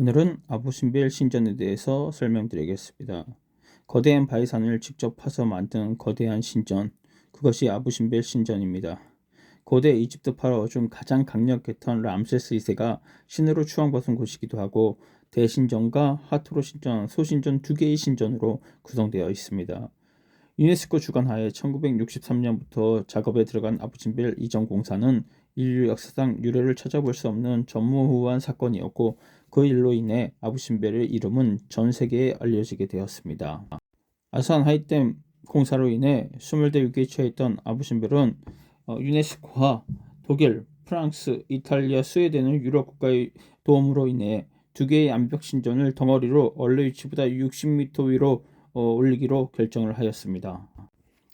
오늘은 아부신벨 신전에 대해서 설명드리겠습니다. 거대한 바위산을 직접 파서 만든 거대한 신전, 그것이 아부신벨 신전입니다. 고대 이집트 파라오 중 가장 강력했던 람세스 2세가 신으로 추앙받은 곳이기도 하고 대신전과 하토로 신전, 소신전 두 개의 신전으로 구성되어 있습니다. 유네스코 주관하에 1963년부터 작업에 들어간 아부신벨 이전 공사는 인류 역사상 유례를 찾아볼 수 없는 전무후무한 사건이었고 그 일로 인해 아부신벨의 이름은 전 세계에 알려지게 되었습니다. 아산 하이댐 공사로 인해 수몰대 위기에 처했던 아부신벨은 어, 유네스코와 독일, 프랑스, 이탈리아, 스웨덴의 유럽 국가의 도움으로 인해 두 개의 암벽 신전을 덩어리로 원래 위치보다 60m 위로 어, 올리기로 결정을 하였습니다.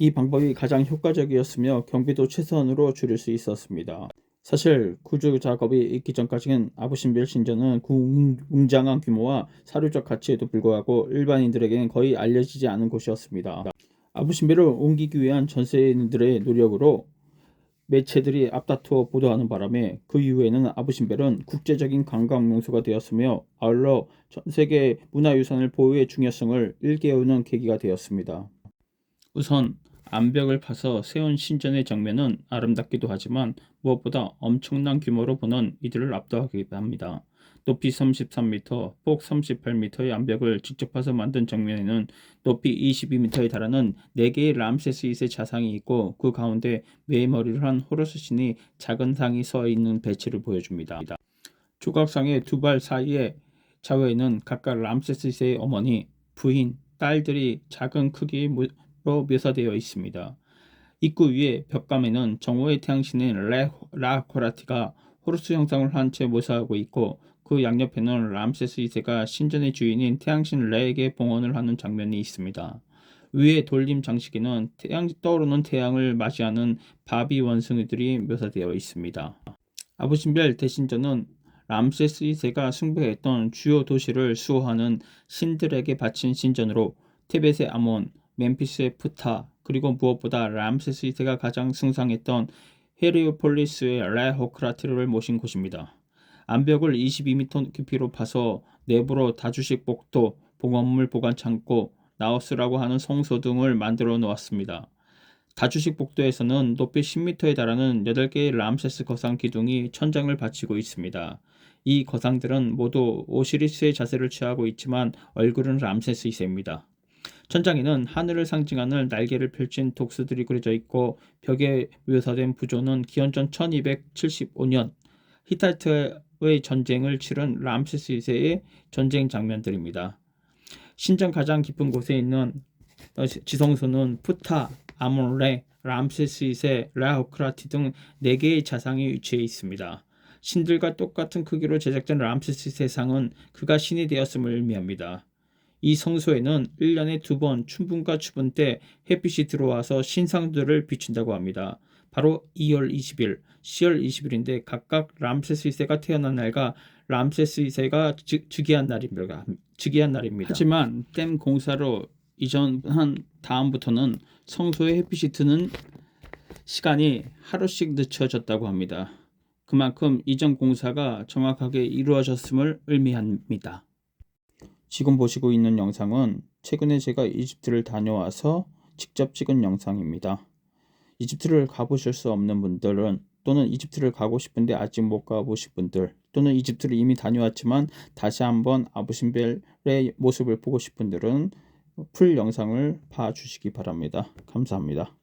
이 방법이 가장 효과적이었으며 경비도 최선으로 줄일 수 있었습니다. 사실 구조 작업이 있기 전까지는 아부신벨 신전은 그 웅장한 규모와 사료적 가치에도 불구하고 일반인들에게는 거의 알려지지 않은 곳이었습니다. 아부신벨을 옮기기 위한 전세인들의 노력으로 매체들이 앞다투어 보도하는 바람에 그 이후에는 아부신벨은 국제적인 관광 명소가 되었으며 아울러 전 세계 문화유산을 보호의 중요성을 일깨우는 계기가 되었습니다. 우선 암벽을 파서 세운 신전의 정면은 아름답기도 하지만 무엇보다 엄청난 규모로 보는 이들을 압도하기도 합니다. 높이 33m, 폭 38m의 암벽을 직접 파서 만든 정면에는 높이 22m에 달하는 4개의 람세스 2세 자상이 있고 그 가운데 매머리를 한 호르스 신이 작은 상이 서 있는 배치를 보여줍니다. 조각상의 두 발 사이에 좌우에는 각각 람세스 2세의 어머니, 부인, 딸들이 작은 크기 로 묘사되어 있습니다. 입구 위에 벽감에는 정오의 태양신인 라코라티가 호르스 형상을 한채 묘사하고 있고 그 양옆에는 람세스 2세가 신전의 주인인 태양신 레에게 봉헌을 하는 장면이 있습니다. 위에 돌림 장식에는 태양, 떠오르는 태양을 맞이하는 바비 원숭이들이 묘사되어 있습니다. 아부신벨 대신전은 람세스 2세가 숭배했던 주요 도시를 수호하는 신들에게 바친 신전으로 테벳의 아몬, 멤피스의 푸타, 그리고 무엇보다 람세스 2세가 가장 숭상했던 헤리오폴리스의 레호크라티를 모신 곳입니다. 암벽을 22m 깊이로 파서 내부로 다주식 복도, 봉헌물 보관 창고, 나우스라고 하는 성소 등을 만들어 놓았습니다. 다주식 복도에서는 높이 10m에 달하는 8개의 람세스 거상 기둥이 천장을 받치고 있습니다. 이 거상들은 모두 오시리스의 자세를 취하고 있지만 얼굴은 람세스 2세입니다. 천장에는 하늘을 상징하는 날개를 펼친 독수들이 그려져 있고 벽에 묘사된 부조는 기원전 1275년 히타이트의 전쟁을 치른 람세스 2세의 전쟁 장면들입니다. 신전 가장 깊은 곳에 있는 어, 지성소는 푸타, 아몬레, 람세스 2세, 라호크라티 등 4개의 자상이 위치해 있습니다. 신들과 똑같은 크기로 제작된 람세스 2세 상은 그가 신이 되었음을 의미합니다. 이 성소에는 1년에 두 번 춘분과 추분 때 햇빛이 들어와서 신상들을 비춘다고 합니다. 바로 2월 20일, 10월 20일인데 각각 람세스 2세가 태어난 날과 람세스 2세가 즉위한 날입니다. 즉위한 날입니다. 하지만 댐 공사로 이전한 다음부터는 성소에 햇빛이 드는 시간이 하루씩 늦춰졌다고 합니다. 그만큼 이전 공사가 정확하게 이루어졌음을 의미합니다. 지금 보시고 있는 영상은 최근에 제가 이집트를 다녀와서 직접 찍은 영상입니다. 이집트를 가보실 수 없는 분들은 또는 이집트를 가고 싶은데 아직 못 가보신 분들 또는 이집트를 이미 다녀왔지만 다시 한번 아부신벨의 모습을 보고 싶은 분들은 풀 영상을 봐주시기 바랍니다. 감사합니다.